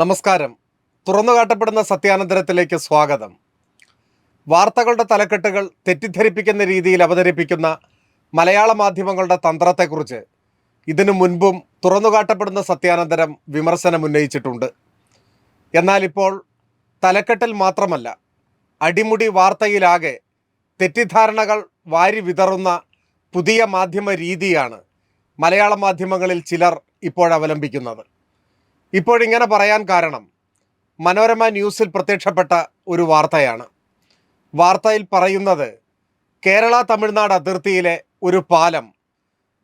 നമസ്കാരം. തുറന്നു കാട്ടപ്പെടുന്ന സത്യാനന്തരത്തിലേക്ക് സ്വാഗതം. വാർത്തകളുടെ തലക്കെട്ടുകൾ തെറ്റിദ്ധരിപ്പിക്കുന്ന രീതിയിൽ അവതരിപ്പിക്കുന്ന മലയാള മാധ്യമങ്ങളുടെ തന്ത്രത്തെക്കുറിച്ച് ഇതിനു മുൻപും തുറന്നു കാട്ടപ്പെടുന്ന സത്യാനന്തരം വിമർശനം ഉന്നയിച്ചിട്ടുണ്ട്. എന്നാൽ ഇപ്പോൾ തലക്കെട്ടിൽ മാത്രമല്ല അടിമുടി വാർത്തയിലാകെ തെറ്റിദ്ധാരണകൾ വാരി വിതറുന്ന പുതിയ മാധ്യമ രീതിയാണ് മലയാള മാധ്യമങ്ങളിൽ ചിലർ ഇപ്പോഴവലംബിക്കുന്നത് ഇപ്പോഴിങ്ങനെ പറയാൻ കാരണം മനോരമ ന്യൂസിൽ പ്രത്യക്ഷപ്പെട്ട ഒരു വാർത്തയാണ്. വാർത്തയിൽ പറയുന്നത് കേരള തമിഴ്നാട് അതിർത്തിയിലെ ഒരു പാലം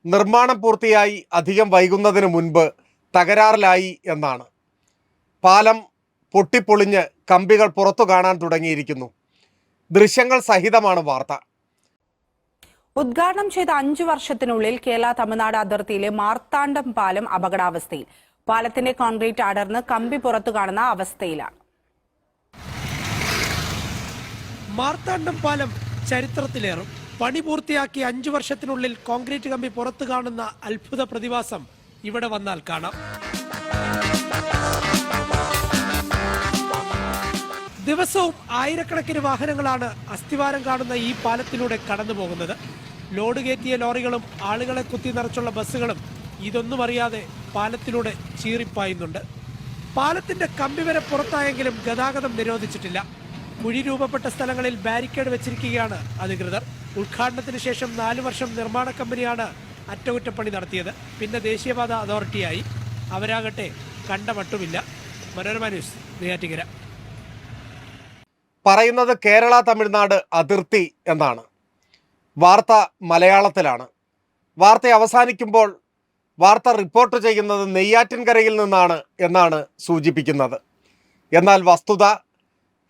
നിർമ്മാണം പൂർത്തിയായി അധികം വൈകുന്നതിന് മുൻപ് തകരാറിലായി എന്നാണ്. പാലം പൊട്ടിപ്പൊളിഞ്ഞ് കമ്പികൾ പുറത്തു കാണാൻ തുടങ്ങിയിരിക്കുന്നു. ദൃശ്യങ്ങൾ സഹിതമാണ് വാർത്ത. ഉദ്ഘാടനം ചെയ്ത അഞ്ചു വർഷത്തിനുള്ളിൽ കേരള തമിഴ്നാട് അതിർത്തിയിലെ മാർത്താണ്ഡം പാലം അപകടാവസ്ഥയിൽ പാലത്തിന്റെ കോൺക്രീറ്റ് അടർന്ന് കമ്പി പുറത്തു കാണുന്ന അവസ്ഥയിലാണ്. മാർത്താണ്ഡം പാലം ചരിത്രത്തിലേറും. പണി പൂർത്തിയാക്കി അഞ്ചു വർഷത്തിനുള്ളിൽ കോൺക്രീറ്റ് കമ്പി പുറത്തു കാണുന്ന അത്ഭുത പ്രതിഭാസം ഇവിടെ വന്നാൽ കാണാം. ദിവസവും ആയിരക്കണക്കിന് വാഹനങ്ങളാണ് അസ്ഥിവാരം കാണുന്ന ഈ പാലത്തിലൂടെ കടന്നു പോകുന്നത് ലോഡ് കയറ്റിയ ലോറികളും ആളുകളെ കുത്തി നിറച്ചുള്ള ബസ്സുകളും ഇതൊന്നും അറിയാതെ പാലത്തിലൂടെ ചീറിപ്പായുന്നുണ്ട്. പാലത്തിന്റെ കമ്പി വരെ പുറത്തായെങ്കിലും ഗതാഗതം നിരോധിച്ചിട്ടില്ല. കുഴി രൂപപ്പെട്ട സ്ഥലങ്ങളിൽ ബാരിക്കേഡ് വെച്ചിരിക്കുകയാണ് അധികൃതർ. ഉദ്ഘാടനത്തിന് ശേഷം നാലു വർഷം നിർമ്മാണ കമ്പനിയാണ് അറ്റകുറ്റപ്പണി നടത്തിയത്. പിന്നെ ദേശീയപാത അതോറിറ്റിയായി. അവരാകട്ടെ കണ്ട മട്ടുമില്ല മനോരമ ന്യൂസ് നെയ്യാറ്റിക്കര പറയുന്നത് കേരള തമിഴ്നാട് അതിർത്തി എന്നാണ്. വാർത്ത മലയാളത്തിലാണ്. വാർത്ത അവസാനിക്കുമ്പോൾ വാർത്ത റിപ്പോർട്ട് ചെയ്യുന്നത് നെയ്യാറ്റിൻകരയിൽ നിന്നാണ് എന്നാണ് സൂചിപ്പിക്കുന്നത്. എന്നാൽ വസ്തുത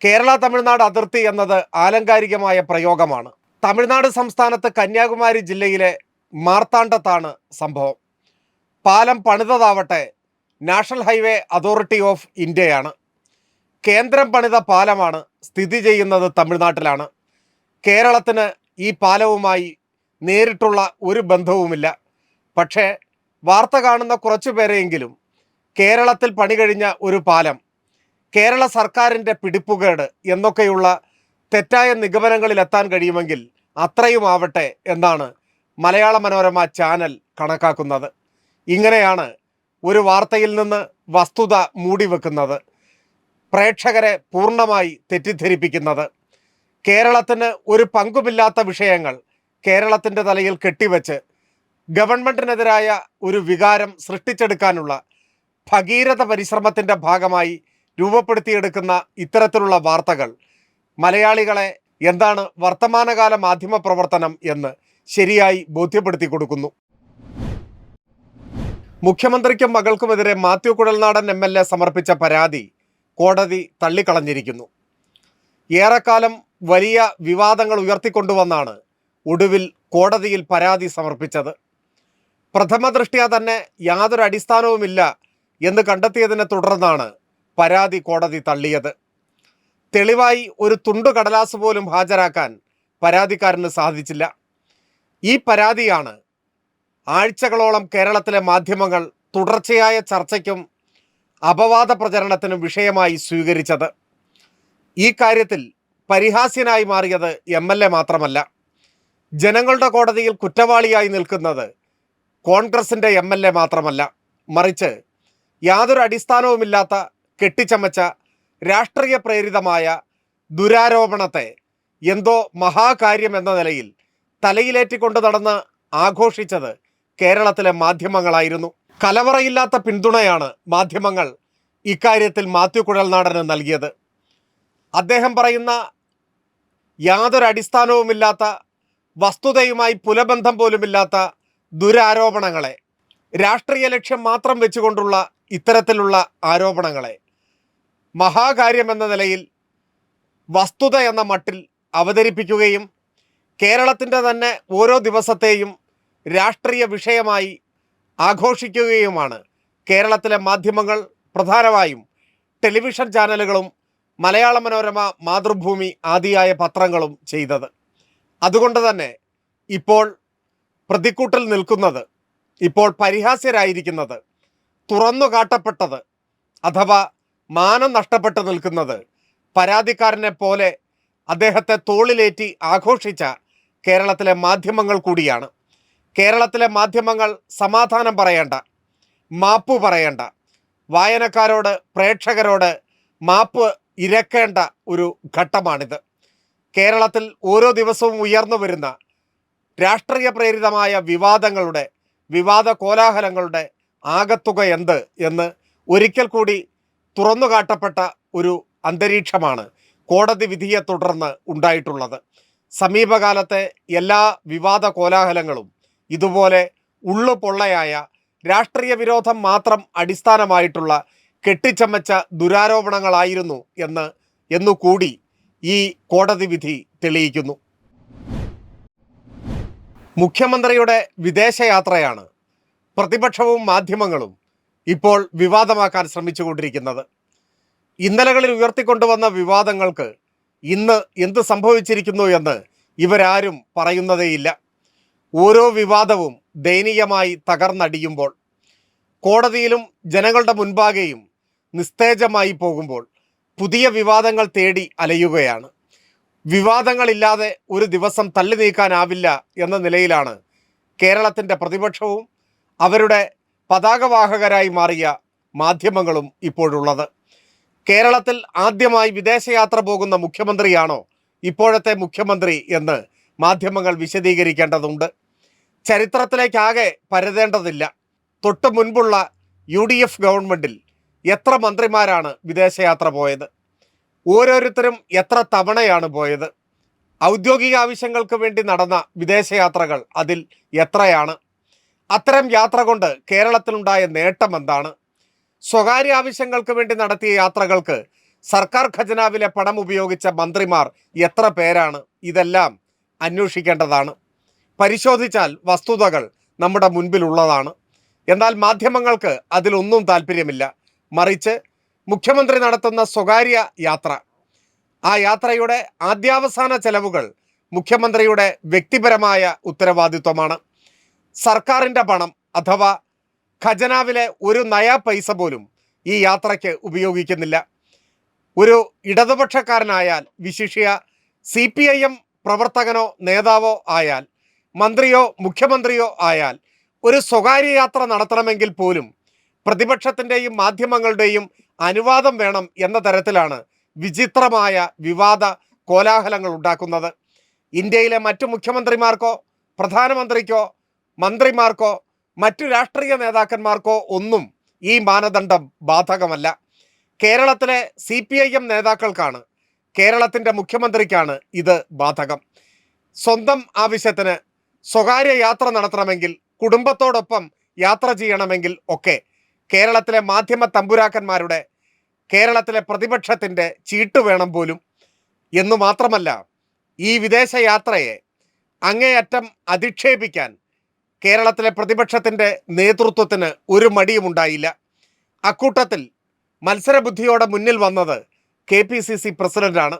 കേരള തമിഴ്നാട് അതിർത്തി എന്നത് ആലങ്കാരികമായ പ്രയോഗമാണ്. തമിഴ്നാട് സംസ്ഥാനത്ത് കന്യാകുമാരി ജില്ലയിലെ മാർത്താണ്ഡത്താണ് സംഭവം. പാലം പണിതതാവട്ടെ നാഷണൽ ഹൈവേ അതോറിറ്റി ഓഫ് ഇന്ത്യയാണ്. കേന്ദ്രം പണിത പാലമാണ് സ്ഥിതി ചെയ്യുന്നത് തമിഴ്നാട്ടിലാണ്. കേരളത്തിന് ഈ പാലവുമായി നേരിട്ടുള്ള ഒരു ബന്ധവുമില്ല. പക്ഷേ വാർത്ത കാണുന്ന കുറച്ചു പേരെയെങ്കിലും കേരളത്തിൽ പണി കഴിഞ്ഞ ഒരു പാലം കേരള സർക്കാരിന്റെ പിടിപ്പുകേട് എന്നൊക്കെയുള്ള തെറ്റായ നിഗമനങ്ങളിൽ എത്താൻ കഴിയുമെങ്കിൽ അത്രയും ആവട്ടെ എന്നാണ് മലയാള മനോരമ ചാനൽ കണക്കാക്കുന്നത്. ഇങ്ങനെയാണ് ഒരു വാർത്തയിൽ നിന്ന് വസ്തുത മൂടി വെക്കുന്നത്. പ്രേക്ഷകരെ പൂർണമായി തെറ്റിദ്ധരിപ്പിക്കുന്നത്. കേരളത്തിന് ഒരു പങ്കുമില്ലാത്ത വിഷയങ്ങൾ കേരളത്തിന്റെ തലയിൽ കെട്ടിവെച്ച് ഗവൺമെന്റിനെതിരായ ഒരു വികാരം സൃഷ്ടിച്ചെടുക്കാനുള്ള ഭഗീരഥ പരിശ്രമത്തിന്റെ ഭാഗമായി രൂപപ്പെടുത്തിയെടുക്കുന്ന ഇത്തരത്തിലുള്ള വാർത്തകൾ. മലയാളികളെ എന്താണ് വർത്തമാനകാല മാധ്യമ പ്രവർത്തനം എന്ന് ശരിയായി ബോധ്യപ്പെടുത്തി കൊടുക്കുന്നു. മുഖ്യമന്ത്രിക്കും മകൾക്കുമെതിരെ Mathew Kuzhalnadan M L A സമർപ്പിച്ച പരാതി കോടതി തള്ളിക്കളഞ്ഞിരിക്കുന്നു. ഏറെക്കാലം വലിയ വിവാദങ്ങൾ ഉയർത്തിക്കൊണ്ടുവന്നാണ് ഒടുവിൽ കോടതിയിൽ പരാതി സമർപ്പിച്ചത്. പ്രഥമ ദൃഷ്ട്യാ തന്നെ യാതൊരു അടിസ്ഥാനവുമില്ല എന്ന് കണ്ടെത്തിയതിനെ തുടർന്നാണ് പരാതി കോടതി തള്ളിയത്. തെളിവായി ഒരു തുണ്ടു കടലാസ് പോലും ഹാജരാക്കാൻ പരാതിക്കാരന് സാധിച്ചില്ല. ഈ പരാതിയാണ് ആഴ്ചകളോളം കേരളത്തിലെ മാധ്യമങ്ങൾ തുടർച്ചയായ ചർച്ചയ്ക്കും അപവാദ പ്രചരണത്തിനും വിഷയമായി സ്വീകരിച്ചത്. ഈ കാര്യത്തിൽ പരിഹാസ്യനായി മാറിയത് എം മാത്രമല്ല. ജനങ്ങളുടെ കോടതിയിൽ കുറ്റവാളിയായി നിൽക്കുന്നത് കോൺഗ്രസിന്റെ എം എൽ എ മാത്രമല്ല മറിച്ച് യാതൊരു അടിസ്ഥാനവുമില്ലാത്ത കെട്ടിച്ചമച്ച രാഷ്ട്രീയ പ്രേരിതമായ ദുരാരോപണത്തെ എന്തോ മഹാകാര്യം എന്ന നിലയിൽ തലയിലേറ്റിക്കൊണ്ട് നടന്ന് ആഘോഷിച്ചത് കേരളത്തിലെ മാധ്യമങ്ങളായിരുന്നു. കലവറയില്ലാത്ത പിന്തുണയാണ് മാധ്യമങ്ങൾ ഇക്കാര്യത്തിൽ മാത്യു കുഴൽനാടന് നൽകിയത്. അദ്ദേഹം പറയുന്ന യാതൊരു അടിസ്ഥാനവുമില്ലാത്ത വസ്തുതയുമായി പുലബന്ധം പോലുമില്ലാത്ത ദുരാരോപണങ്ങളെ. രാഷ്ട്രീയ ലക്ഷ്യം മാത്രം വെച്ചുകൊണ്ടുള്ള ഇത്തരത്തിലുള്ള ആരോപണങ്ങളെ. മഹാകാര്യം എന്ന നിലയിൽ വസ്തുത എന്ന മട്ടിൽ അവതരിപ്പിക്കുകയും കേരളത്തിന്റെ തന്നെ ഓരോ ദിവസത്തെയും രാഷ്ട്രീയ വിഷയമായി ആഘോഷിക്കുകയുമാണ്. കേരളത്തിലെ മാധ്യമങ്ങൾ പ്രധാനമായും ടെലിവിഷൻ ചാനലുകളും മലയാള മനോരമ മാതൃഭൂമി ആദിയായ പത്രങ്ങളും ചെയ്തത്. അതുകൊണ്ട് തന്നെ ഇപ്പോൾ പ്രതിക്കൂട്ടിൽ നിൽക്കുന്നത് ഇപ്പോൾ പരിഹാസ്യരായിരിക്കുന്നത് തുറന്നു കാട്ടപ്പെട്ടത് അഥവാ മാനം നഷ്ടപ്പെട്ടു നിൽക്കുന്നത് പരാതിക്കാരനെ പോലെ അദ്ദേഹത്തെ തോളിലേറ്റി ആഘോഷിച്ച കേരളത്തിലെ മാധ്യമങ്ങൾ കൂടിയാണ്. കേരളത്തിലെ മാധ്യമങ്ങൾ സമാധാനം പറയേണ്ട മാപ്പ് പറയേണ്ട വായനക്കാരോട് പ്രേക്ഷകരോട് മാപ്പ് ഇരക്കേണ്ട ഒരു ഘട്ടമാണിത്. കേരളത്തിൽ ഓരോ ദിവസവും ഉയർന്നു വരുന്ന രാഷ്ട്രീയ പ്രേരിതമായ വിവാദങ്ങളുടെ വിവാദ കോലാഹലങ്ങളുടെ ആകത്തുക എന്ത് എന്ന് ഒരിക്കൽ കൂടി തുറന്നു കാട്ടപ്പെട്ട ഒരു അന്തരീക്ഷമാണ് കോടതി വിധിയെ തുടർന്ന് ഉണ്ടായിട്ടുള്ളത്. സമീപകാലത്തെ എല്ലാ വിവാദ കോലാഹലങ്ങളും ഇതുപോലെ ഉള്ളു പൊള്ളയായ രാഷ്ട്രീയ വിരോധം മാത്രം അടിസ്ഥാനമായിട്ടുള്ള കെട്ടിച്ചമച്ച ദുരാരോപണങ്ങളായിരുന്നു എന്ന് എന്നുകൂടി ഈ കോടതി വിധി തെളിയിക്കുന്നു. മുഖ്യമന്ത്രിയുടെ വിദേശയാത്രയാണ്. പ്രതിപക്ഷവും മാധ്യമങ്ങളും ഇപ്പോൾ വിവാദമാക്കാൻ ശ്രമിച്ചുകൊണ്ടിരിക്കുന്നത്. ഇന്നലകളിൽ ഉയർത്തിക്കൊണ്ടുവന്ന വിവാദങ്ങൾക്ക് ഇന്ന് എന്ത് സംഭവിച്ചിരിക്കുന്നു എന്ന് ഇവരാരും പറയുന്നതേയില്ല. ഓരോ വിവാദവും ദയനീയമായി തകർന്നടിയുമ്പോൾ കോടതിയിലും ജനങ്ങളുടെ മുൻപാകെയും നിസ്തേജമായി പോകുമ്പോൾ പുതിയ വിവാദങ്ങൾ തേടി അലയുകയാണ്. വിവാദങ്ങളില്ലാതെ ഒരു ദിവസം തള്ളി നീക്കാനാവില്ല എന്ന നിലയിലാണ് കേരളത്തിന്റെ പ്രതിപക്ഷവും അവരുടെ പതാകവാഹകരായി മാറിയ മാധ്യമങ്ങളും ഇപ്പോഴുള്ളത്. കേരളത്തിൽ ആദ്യമായി വിദേശയാത്ര പോകുന്ന മുഖ്യമന്ത്രിയാണോ ഇപ്പോഴത്തെ മുഖ്യമന്ത്രി എന്ന് മാധ്യമങ്ങൾ വിശദീകരിക്കേണ്ടതുണ്ട്. ചരിത്രത്തിലേക്കാകെ പരതേണ്ടതില്ല. തൊട്ടു മുൻപുള്ള യു ഡി എഫ് ഗവൺമെന്റിൽ എത്ര മന്ത്രിമാരാണ് വിദേശയാത്ര പോയത്? ഓരോരുത്തരും എത്ര തവണയാണ് പോയത്? ഔദ്യോഗിക ആവശ്യങ്ങൾക്ക് വേണ്ടി നടന്ന വിദേശയാത്രകൾ അതിൽ എത്രയാണ്? അത്തരം യാത്ര കൊണ്ട് കേരളത്തിലുണ്ടായ നേട്ടം എന്താണ്? സ്വകാര്യ ആവശ്യങ്ങൾക്ക് വേണ്ടി നടത്തിയ യാത്രകൾക്ക് സർക്കാർ ഖജനാവിലെ പണം ഉപയോഗിച്ച മന്ത്രിമാർ എത്ര പേരാണ്? ഇതെല്ലാം അന്വേഷിക്കേണ്ടതാണ്. പരിശോധിച്ചാൽ വസ്തുതകൾ നമ്മുടെ മുൻപിലുള്ളതാണ്. എന്നാൽ മാധ്യമങ്ങൾക്ക് അതിലൊന്നും താല്പര്യമില്ല. മറിച്ച് മുഖ്യമന്ത്രി നടത്തുന്ന സ്വകാര്യ യാത്ര. ആ യാത്രയുടെ ആദ്യാവസാന ചെലവുകൾ മുഖ്യമന്ത്രിയുടെ വ്യക്തിപരമായ ഉത്തരവാദിത്വമാണ്. സർക്കാരിന്റെ പണം അഥവാ ഖജനാവിലെ ഒരു നയാ പൈസ പോലും ഈ യാത്രയ്ക്ക് ഉപയോഗിക്കുന്നില്ല. ഒരു ഇടതുപക്ഷക്കാരനായാൽ വിശിഷ്യ സി പി ഐ എം പ്രവർത്തകനോ നേതാവോ ആയാൽ മന്ത്രിയോ മുഖ്യമന്ത്രിയോ ആയാൽ ഒരു സ്വകാര്യ യാത്ര നടത്തണമെങ്കിൽ പോലും പ്രതിപക്ഷത്തിന്റെയും മാധ്യമങ്ങളുടെയും അനുവാദം വേണം എന്ന തരത്തിലാണ് വിചിത്രമായ വിവാദ കോലാഹലങ്ങൾ ഉണ്ടാക്കുന്നത്. ഇന്ത്യയിലെ മറ്റു മുഖ്യമന്ത്രിമാർക്കോ പ്രധാനമന്ത്രിക്കോ മന്ത്രിമാർക്കോ മറ്റു രാഷ്ട്രീയ നേതാക്കന്മാർക്കോ ഒന്നും ഈ മാനദണ്ഡം ബാധകമല്ല. കേരളത്തിലെ സി പി ഐ എം നേതാക്കൾക്കാണ് കേരളത്തിന്റെ മുഖ്യമന്ത്രിക്കാണ് ഇത് ബാധകം. സ്വന്തം ആവശ്യത്തിന് സ്വകാര്യ യാത്ര നടത്തണമെങ്കിൽ കുടുംബത്തോടൊപ്പം യാത്ര ചെയ്യണമെങ്കിൽ ഒക്കെ കേരളത്തിലെ മാധ്യമ തമ്പുരാക്കന്മാരുടെ കേരളത്തിലെ പ്രതിപക്ഷത്തിന്റെ ചീട്ട് വേണം പോലും. എന്നു മാത്രമല്ല ഈ വിദേശ യാത്രയെ അങ്ങേയറ്റം അധിക്ഷേപിക്കാൻ കേരളത്തിലെ പ്രതിപക്ഷത്തിന്റെ നേതൃത്വത്തിന് ഒരു മടിയും ഉണ്ടായില്ല. അക്കൂട്ടത്തിൽ മത്സരബുദ്ധിയോടെ മുന്നിൽ വന്നത് കെ പി സി സി പ്രസിഡന്റാണ്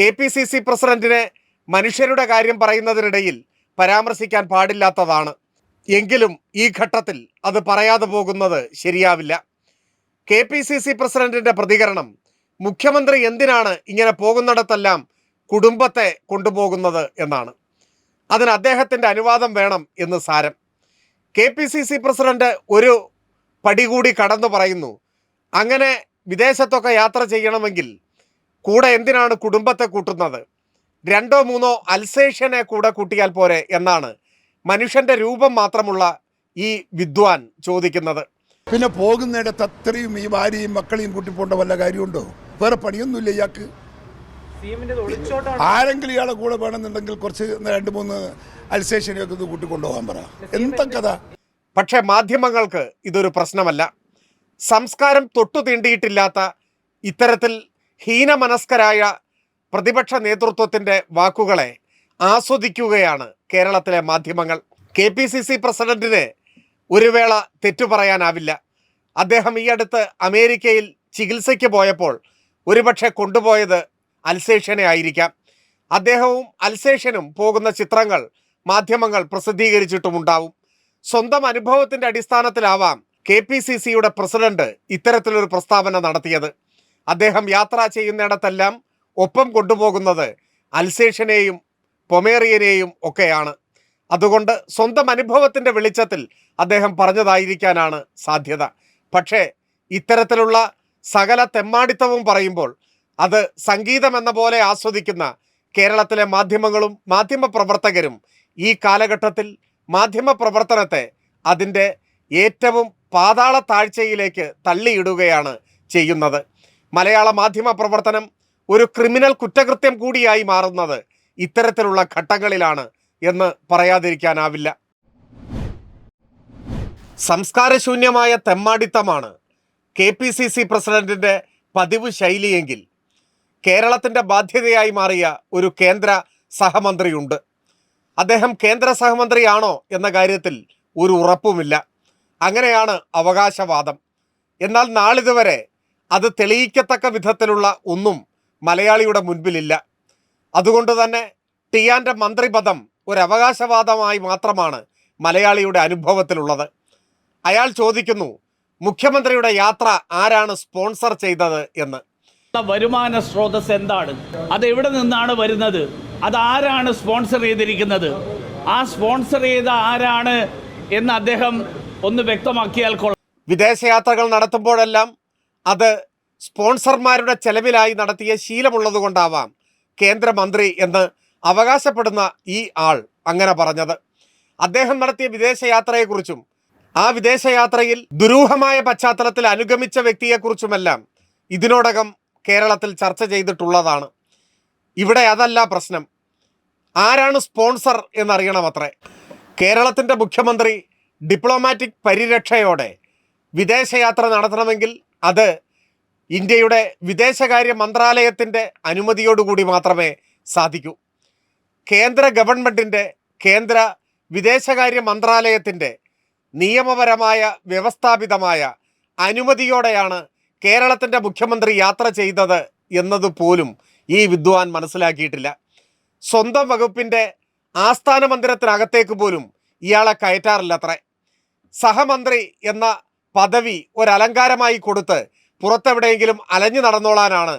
കെ പി സി സി പ്രസിഡന്റിനെ മനുഷ്യരുടെ കാര്യം പറയുന്നതിനിടയിൽ പരാമർശിക്കാൻ പാടില്ലാത്തതാണ്. എങ്കിലും ഈ ഘട്ടത്തിൽ അത് പറയാതെ പോകുന്നത് ശരിയാവില്ല. കെ പി സി സി പ്രസിഡന്റിന്റെ പ്രതികരണം മുഖ്യമന്ത്രി എന്തിനാണ് ഇങ്ങനെ പോകുന്നിടത്തെല്ലാം കുടുംബത്തെ കൊണ്ടുപോകുന്നത് എന്നാണ്. അതിന് അദ്ദേഹത്തിന്റെ അനുവാദം വേണം എന്ന് സാരം. K P C C president ഒരു പടി കൂടി കടന്നു പറയുന്നു അങ്ങനെ വിദേശത്തൊക്കെ യാത്ര ചെയ്യണമെങ്കിൽ കൂടെ എന്തിനാണ് കുടുംബത്തെ കൂട്ടുന്നത്? രണ്ടോ മൂന്നോ അൽസേഷ്യനെ കൂടെ കൂട്ടിയാൽ പോരെ എന്നാണ് മനുഷ്യന്റെ രൂപം മാത്രമുള്ള ഈ വിദ്വാൻ ചോദിക്കുന്നത്. പിന്നെ പോകുന്നിടത്ത് അത്രയും ഈ ഭാര്യയും മക്കളെയും കൂട്ടി പോകേണ്ട വല്ല കാര്യമുണ്ടോ? വേറെ പണിയൊന്നുമില്ല ഇയാൾക്ക്. ആരെങ്കിലും ഇയാളെ കൂടെ വേണമെന്നുണ്ടെങ്കിൽ കുറച്ച് രണ്ട് മൂന്ന് അൽസേഷനെയൊക്കെ ഒന്ന് കൂട്ടിക്കൊണ്ടുപോകാൻ പറ. എന്താ കഥ. പക്ഷേ മാധ്യമങ്ങൾക്ക് ഇതൊരു പ്രശ്നമല്ല. സംസ്കാരം തൊട്ടു തീണ്ടിയിട്ടില്ലാത്ത ഇത്തരത്തിൽ ഹീനമനസ്കരായ പ്രതിപക്ഷ നേതൃത്വത്തിന്റെ വാക്കുകളെ ആസ്വദിക്കുകയാണ് കേരളത്തിലെ മാധ്യമങ്ങൾ. കെ പി സി സി പ്രസിഡന്റിന് ഒരു വേള തെറ്റു പറയാനാവില്ല. അദ്ദേഹം ഈ അടുത്ത് അമേരിക്കയിൽ ചികിത്സയ്ക്ക് പോയപ്പോൾ ഒരുപക്ഷെ കൊണ്ടുപോയത് അൽസേഷ്യനെ ആയിരിക്കാം. അദ്ദേഹവും അൽസേഷനും പോകുന്ന ചിത്രങ്ങൾ മാധ്യമങ്ങൾ പ്രസിദ്ധീകരിച്ചിട്ടുമുണ്ടാവും. സ്വന്തം അനുഭവത്തിന്റെ അടിസ്ഥാനത്തിലാവാം കെ പി സി സിയുടെ പ്രസിഡന്റ് ഇത്തരത്തിലൊരു പ്രസ്താവന നടത്തിയത്. അദ്ദേഹം യാത്ര ചെയ്യുന്നിടത്തെല്ലാം ഒപ്പം കൊണ്ടുപോകുന്നത് അൽസേഷനെയും പൊമേറിയനെയും ഒക്കെയാണ്. അതുകൊണ്ട് സ്വന്തം അനുഭവത്തിന്റെ വെളിച്ചത്തിൽ അദ്ദേഹം പറഞ്ഞതായിരിക്കാനാണ് സാധ്യത. പക്ഷേ ഇത്തരത്തിലുള്ള സകല തെമ്മാടിത്തവും പറയുമ്പോൾ അത് സംഗീതം എന്ന പോലെ ആസ്വദിക്കുന്ന കേരളത്തിലെ മാധ്യമങ്ങളും മാധ്യമ പ്രവർത്തകരും ഈ കാലഘട്ടത്തിൽ മാധ്യമ പ്രവർത്തനത്തെ അതിന്റെ ഏറ്റവും പാതാള താഴ്ചയിലേക്ക് തള്ളിയിടുകയാണ് ചെയ്യുന്നത്. മലയാള മാധ്യമ പ്രവർത്തനം ഒരു ക്രിമിനൽ കുറ്റകൃത്യം കൂടിയായി മാറുന്നത് ഇത്തരത്തിലുള്ള ഘട്ടങ്ങളിലാണ് എന്ന് പറയാതിരിക്കാനാവില്ല. സംസ്കാരശൂന്യമായ തെമ്മാടിത്തമാണ് കെ പി സി സി പ്രസിഡന്റിന്റെ പതിവ് ശൈലിയെങ്കിൽ കേരളത്തിന്റെ ബാധ്യതയായി മാറിയ ഒരു കേന്ദ്ര സഹമന്ത്രിയുണ്ട്. അദ്ദേഹം കേന്ദ്ര സഹമന്ത്രിയാണോ എന്ന കാര്യത്തിൽ ഒരു ഉറപ്പുമില്ല. അങ്ങനെയാണ് അവകാശവാദം. എന്നാൽ നാളിതുവരെ അത് തെളിയിക്കത്തക്ക വിധത്തിലുള്ള ഒന്നും മലയാളിയുടെ മുൻപിലില്ല. അതുകൊണ്ട് തന്നെ ടിയാന്റെ മന്ത്രിപദം ഒരു അവകാശവാദമായി മാത്രമാണ് മലയാളിയുടെ അനുഭവത്തിലുള്ളത്. അയാൾ ചോദിക്കുന്നു മുഖ്യമന്ത്രിയുടെ യാത്ര ആരാണ് സ്പോൺസർ ചെയ്തത് എന്ന്? വരുമാന സ്രോതസ് എന്താണ്? അത് എവിടെ നിന്നാണ് വരുന്നത്? അത് ആരാണ് സ്പോൺസർ ചെയ്തിരിക്കുന്നത്? ആ സ്പോൺസർ ചെയ്ത ആരാണ് എന്ന് അദ്ദേഹം ഒന്ന് വ്യക്തമാക്കിയാൽ കൊള്ളാം. വിദേശയാത്രകൾ നടത്തുമ്പോഴെല്ലാം അത് സ്പോൺസർമാരുടെ ചെലവിലായി നടത്തിയ ശീലമുള്ളത് കൊണ്ടാവാം കേന്ദ്രമന്ത്രി എന്ന് അവകാശപ്പെടുന്ന ഈ ആൾ അങ്ങനെ പറഞ്ഞത്. അദ്ദേഹം നടത്തിയ വിദേശയാത്രയെക്കുറിച്ചും ആ വിദേശയാത്രയിൽ ദുരൂഹമായ പശ്ചാത്തലത്തിൽ അനുഗമിച്ച വ്യക്തിയെക്കുറിച്ചുമെല്ലാം ഇതിനോടകം കേരളത്തിൽ ചർച്ച ചെയ്തിട്ടുള്ളതാണ്. ഇവിടെ അതല്ല പ്രശ്നം. ആരാണ് സ്പോൺസർ എന്നറിയണം അത്രേ കേരളത്തിന്റെ മുഖ്യമന്ത്രി ഡിപ്ലോമാറ്റിക് പരിരക്ഷയോടെ വിദേശയാത്ര നടത്തണമെങ്കിൽ അത് ഇന്ത്യയുടെ വിദേശകാര്യ മന്ത്രാലയത്തിന്റെ അനുമതിയോടുകൂടി മാത്രമേ സാധിക്കൂ. കേന്ദ്ര ഗവൺമെന്റിന്റെ കേന്ദ്ര വിദേശകാര്യ മന്ത്രാലയത്തിന്റെ നിയമപരമായ വ്യവസ്ഥാപിതമായ അനുമതിയോടെയാണ് കേരളത്തിന്റെ മുഖ്യമന്ത്രി യാത്ര ചെയ്തത് എന്നതുപോലും ഈ വിദ്വാൻ മനസ്സിലാക്കിയിട്ടില്ല. സ്വന്തം വകുപ്പിന്റെ ആസ്ഥാന മന്ദിരത്തിനകത്തേക്ക് പോലും ഇയാളെ കയറ്റാറില്ലത്രേ. സഹമന്ത്രി എന്ന പദവി ഒരലങ്കാരമായി കൊടുത്ത് പുറത്തെവിടെയെങ്കിലും അലഞ്ഞു നടന്നോളാനാണ്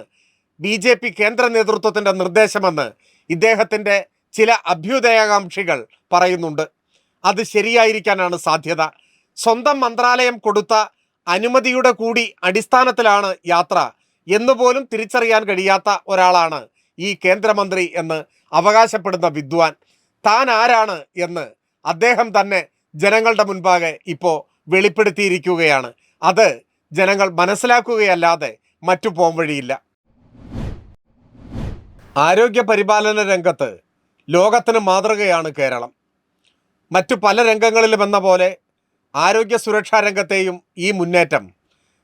ബി ജെ പി കേന്ദ്ര നേതൃത്വത്തിന്റെ നിർദ്ദേശമെന്ന് ഇദ്ദേഹത്തിന്റെ ചില അഭ്യുദയകാംക്ഷികൾ പറയുന്നുണ്ട്. അത് ശരിയായിരിക്കാനാണ് സാധ്യത. സ്വന്തം മന്ത്രാലയം കൊടുത്ത അനുമതിയുടെ കൂടി അടിസ്ഥാനത്തിലാണ് യാത്ര. എന്നുപോലും തിരിച്ചറിയാൻ കഴിയാത്ത ഒരാളാണ് ഈ കേന്ദ്രമന്ത്രി എന്ന് അവകാശപ്പെടുന്ന വിദ്വാൻ. താൻ ആരാണ് എന്ന് അദ്ദേഹം തന്നെ ജനങ്ങളുടെ മുൻപാകെ ഇപ്പോൾ വെളിപ്പെടുത്തിയിരിക്കുകയാണ്. അത് ജനങ്ങൾ മനസ്സിലാക്കുകയല്ലാതെ മറ്റു പോംവഴിയില്ല ആരോഗ്യ പരിപാലന രംഗത്ത് ലോകത്തിന് മാതൃകയാണ് കേരളം. മറ്റു പല രംഗങ്ങളിലും എന്ന പോലെ ആരോഗ്യ സുരക്ഷാ രംഗത്തെയും ഈ മുന്നേറ്റം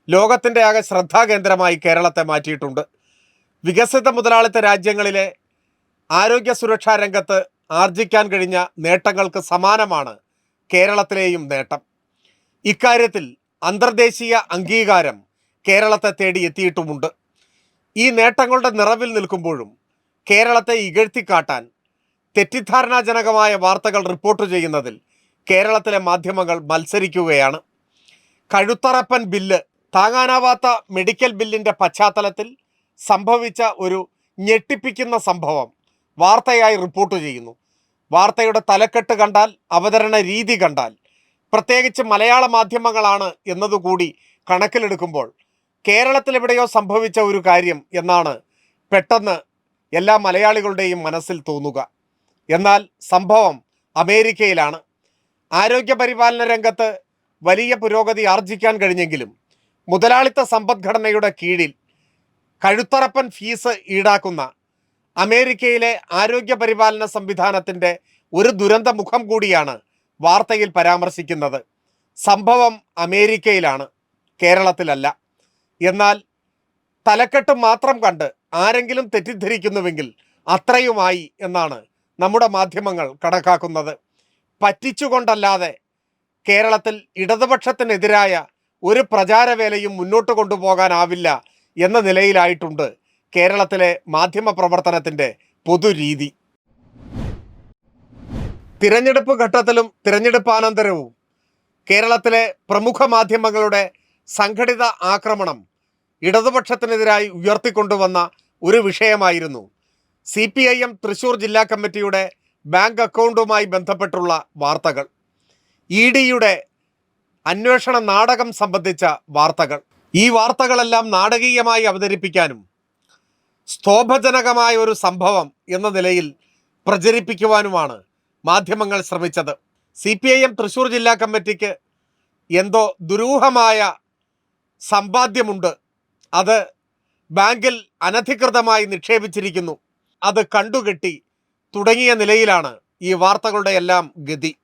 ലോകത്തിന്റെ ആകെ ശ്രദ്ധാകേന്ദ്രമായി കേരളത്തെ മാറ്റിയിട്ടുണ്ട്. വികസിത മുതലാളിത്ത രാജ്യങ്ങളിലെ ആരോഗ്യ സുരക്ഷാ രംഗത്ത് ആർജിക്കാൻ കഴിഞ്ഞ നേട്ടങ്ങൾക്ക് സമാനമാണ് കേരളത്തിലെയും നേട്ടം. ഇക്കാര്യത്തിൽ അന്തർദേശീയ അംഗീകാരം കേരളത്തെ തേടി എത്തിയിട്ടുമുണ്ട്. ഈ നേട്ടങ്ങളുടെ നിറവിൽ നിൽക്കുമ്പോഴും കേരളത്തെ ഇകഴ്ത്തിക്കാട്ടാൻ തെറ്റിദ്ധാരണാജനകമായ വാർത്തകൾ റിപ്പോർട്ട് ചെയ്യുന്നതിൽ കേരളത്തിലെ മാധ്യമങ്ങൾ മത്സരിക്കുകയാണ്. കഴുത്തറപ്പൻ ബില്ല് താങ്ങാനാവാത്ത മെഡിക്കൽ ബില്ലിന്റെ പശ്ചാത്തലത്തിൽ സംഭവിച്ച ഒരു ഞെട്ടിപ്പിക്കുന്ന സംഭവം വാർത്തയായി റിപ്പോർട്ട് ചെയ്യുന്നു. വാർത്തയുടെ തലക്കെട്ട് കണ്ടാൽ അവതരണ രീതി കണ്ടാൽ പ്രത്യേകിച്ച് മലയാള മാധ്യമങ്ങളാണ് എന്നതുകൂടി കണക്കിലെടുക്കുമ്പോൾ കേരളത്തിൽ എവിടെയോ സംഭവിച്ച ഒരു കാര്യം എന്നാണ് പെട്ടെന്ന് എല്ലാ മലയാളികളുടെയും മനസ്സിൽ തോന്നുക. എന്നാൽ സംഭവം അമേരിക്കയിലാണ്. ആരോഗ്യ പരിപാലന രംഗത്ത് വലിയ പുരോഗതി ആർജിക്കാൻ കഴിഞ്ഞെങ്കിലും മുതലാളിത്ത സമ്പദ്ഘടനയുടെ കീഴിൽ കഴുത്തറപ്പൻ ഫീസ് ഈടാക്കുന്ന അമേരിക്കയിലെ ആരോഗ്യ പരിപാലന സംവിധാനത്തിന്റെ ഒരു ദുരന്ത മുഖം കൂടിയാണ് വാർത്തയിൽ പരാമർശിക്കുന്നത് സംഭവം അമേരിക്കയിലാണ് കേരളത്തിലല്ല. എന്നാൽ തലക്കെട്ട് മാത്രം കണ്ട് ആരെങ്കിലും തെറ്റിദ്ധരിക്കുന്നുവെങ്കിൽ അത്രയുമായി എന്നാണ് നമ്മുടെ മാധ്യമങ്ങൾ കണക്കാക്കുന്നത്. പറ്റിച്ചുകൊണ്ടല്ലാതെ കേരളത്തിൽ ഇടതുപക്ഷത്തിനെതിരായ ഒരു പ്രചാരവേലയും മുന്നോട്ട് കൊണ്ടുപോകാനാവില്ല എന്ന നിലയിലായിട്ടുണ്ട് കേരളത്തിലെ മാധ്യമ പ്രവർത്തനത്തിന്റെ പൊതുരീതി. തിരഞ്ഞെടുപ്പ് ഘട്ടത്തിലും തിരഞ്ഞെടുപ്പാനന്തരവും കേരളത്തിലെ പ്രമുഖ മാധ്യമങ്ങളുടെ സംഘടിത ആക്രമണം ഇടതുപക്ഷത്തിനെതിരായി ഉയർത്തിക്കൊണ്ടുവന്ന ഒരു വിഷയമായിരുന്നു. C P I M Thrissur ജില്ലാ കമ്മിറ്റിയുടെ ബാങ്ക് അക്കൗണ്ടുമായി ബന്ധപ്പെട്ടുള്ള വാർത്തകൾ. ഇ ഡിയുടെ അന്വേഷണ നാടകം സംബന്ധിച്ച വാർത്തകൾ. ഈ വാർത്തകളെല്ലാം നാടകീയമായി അവതരിപ്പിക്കാനും സ്തോഭജനകമായ ഒരു സംഭവം എന്ന നിലയിൽ പ്രചരിപ്പിക്കുവാനുമാണ് മാധ്യമങ്ങൾ ശ്രമിച്ചത്. C P I M Thrissur ജില്ലാ കമ്മിറ്റിക്ക് എന്തോ ദുരൂഹമായ സമ്പാദ്യമുണ്ട്. അത് ബാങ്കിൽ അനധികൃതമായി നിക്ഷേപിച്ചിരിക്കുന്നു. അത് കണ്ടുകെട്ടി തുടങ്ങിയ നിലയിലാണ് ഈ വാർത്തകളുടെ എല്ലാം ഗതി.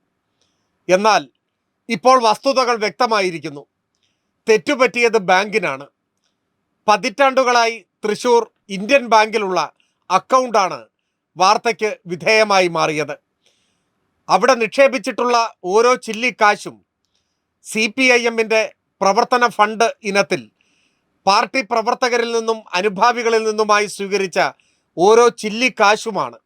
എന്നാൽ ഇപ്പോൾ വസ്തുതകൾ വ്യക്തമായിരിക്കുന്നു. തെറ്റുപറ്റിയത് ബാങ്കിനാണ്. പതിറ്റാണ്ടുകളായി തൃശൂർ ഇന്ത്യൻ ബാങ്കിലുള്ള അക്കൗണ്ടാണ് വാർത്തയ്ക്ക് വിധേയമായി മാറിയത്. അവിടെ നിക്ഷേപിച്ചിട്ടുള്ള ഓരോ ചില്ലിക്കാശും സി പി ഐ എമ്മിന്റെ പ്രവർത്തന ഫണ്ട് ഇനത്തിൽ പാർട്ടി പ്രവർത്തകരിൽ നിന്നും അനുഭാവികളിൽ നിന്നുമായി സ്വീകരിച്ച ഓരോ ചില്ലിക്കാശുമാണ്.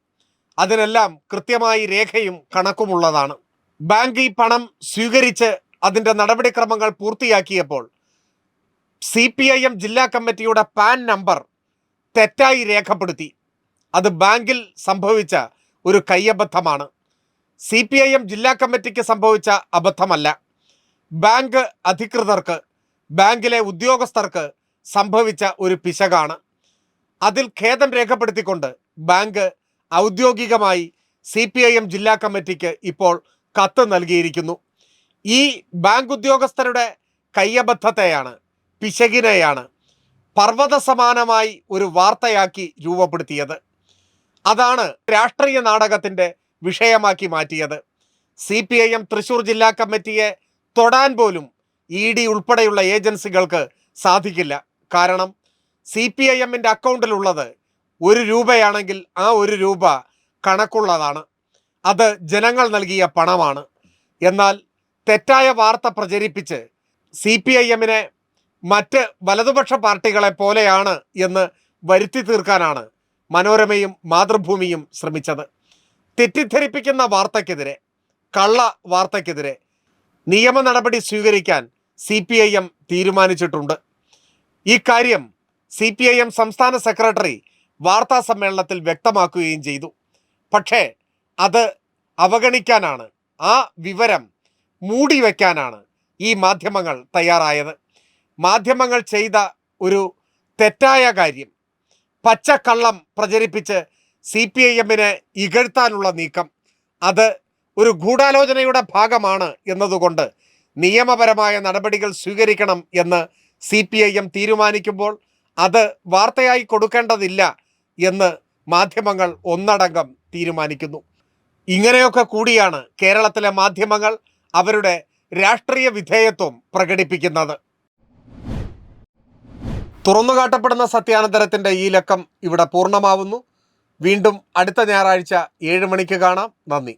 അതിനെല്ലാം കൃത്യമായി രേഖയും കണക്കുമുള്ളതാണ്. ബാങ്ക് ഈ പണം സ്വീകരിച്ച് അതിന്റെ നടപടിക്രമങ്ങൾ പൂർത്തിയാക്കിയപ്പോൾ സി പി ഐ എം ജില്ലാ കമ്മിറ്റിയുടെ പാൻ നമ്പർ തെറ്റായി രേഖപ്പെടുത്തി. അത് ബാങ്കിൽ സംഭവിച്ച ഒരു കയ്യബദ്ധമാണ്. സി പി ഐ എം ജില്ലാ കമ്മിറ്റിക്ക് സംഭവിച്ച അബദ്ധമല്ല. ബാങ്ക് അധികൃതർക്ക് ബാങ്കിലെ ഉദ്യോഗസ്ഥർക്ക് സംഭവിച്ച ഒരു പിശകാണ്. അതിൽ ഖേദം രേഖപ്പെടുത്തിക്കൊണ്ട് ബാങ്ക് ഔദ്യോഗികമായി സി പി ഐ എം ജില്ലാ കമ്മിറ്റിക്ക് ഇപ്പോൾ കത്ത് നൽകിയിരിക്കുന്നു. ഈ ബാങ്ക് ഉദ്യോഗസ്ഥരുടെ കയ്യബദ്ധത്തെയാണ് പിശകിനെയാണ് പർവത സമാനമായി ഒരു വാർത്തയാക്കി രൂപപ്പെടുത്തിയത്. അതാണ് രാഷ്ട്രീയ നാടകത്തിന്റെ വിഷയമാക്കി മാറ്റിയത്. C P I M Thrissur ജില്ലാ കമ്മിറ്റിയെ തൊടാൻ പോലും ഇ ഡി ഉൾപ്പെടെയുള്ള ഏജൻസികൾക്ക് സാധിക്കില്ല. കാരണം സി പി ഐ എമ്മിന്റെ അക്കൗണ്ടിലുള്ളത് ഒരു രൂപയാണെങ്കിൽ ആ ഒരു രൂപ കണക്കുള്ളതാണ്. അത് ജനങ്ങൾ നൽകിയ പണമാണ്. എന്നാൽ തെറ്റായ വാർത്ത പ്രചരിപ്പിച്ച് സി പി ഐ എമ്മിനെ മറ്റ് വലതുപക്ഷ പാർട്ടികളെ പോലെയാണ് എന്ന് വരുത്തി തീർക്കാനാണ് മനോരമയും മാതൃഭൂമിയും ശ്രമിച്ചത്. തെറ്റിദ്ധരിപ്പിക്കുന്ന വാർത്തക്കെതിരെ കള്ള വാർത്തക്കെതിരെ നിയമ നടപടി സ്വീകരിക്കാൻ സി പി ഐ എം തീരുമാനിച്ചിട്ടുണ്ട്. ഇക്കാര്യം കാര്യം സി പി ഐ എം സംസ്ഥാന സെക്രട്ടറി വാർത്താ സമ്മേളനത്തിൽ വ്യക്തമാക്കുകയും ചെയ്തു. പക്ഷേ അത് അവഗണിക്കാനാണ്. ആ വിവരം മൂടി വയ്ക്കാനാണ് ഈ മാധ്യമങ്ങൾ തയ്യാറായത്. മാധ്യമങ്ങൾ ചെയ്ത ഒരു തെറ്റായ കാര്യം പച്ചക്കള്ളം പ്രചരിപ്പിച്ച് സി പി ഐ എമ്മിനെ ഇകഴ്ത്താനുള്ള നീക്കം. അത് ഒരു ഗൂഢാലോചനയുടെ ഭാഗമാണ് എന്നതുകൊണ്ട് നിയമപരമായ നടപടികൾ സ്വീകരിക്കണം എന്ന് സി പി ഐ എം തീരുമാനിക്കുമ്പോൾ അത് വാർത്തയായി കൊടുക്കേണ്ടതില്ല എന്ന് മാധ്യമങ്ങൾ ഒന്നടങ്കം തീരുമാനിക്കുന്നു. ഇങ്ങനെയൊക്കെ കൂടിയാണ് കേരളത്തിലെ മാധ്യമങ്ങൾ അവരുടെ രാഷ്ട്രീയ വിധേയത്വം പ്രകടിപ്പിക്കുന്നത്. തുറന്നുകാട്ടപ്പെടുന്ന സത്യാനന്തരത്തിന്റെ ഈ ലക്കം ഇവിടെ പൂർണമാവുന്നു. വീണ്ടും അടുത്ത ഞായറാഴ്ച ഏഴ് മണിക്ക് കാണാം. നന്ദി.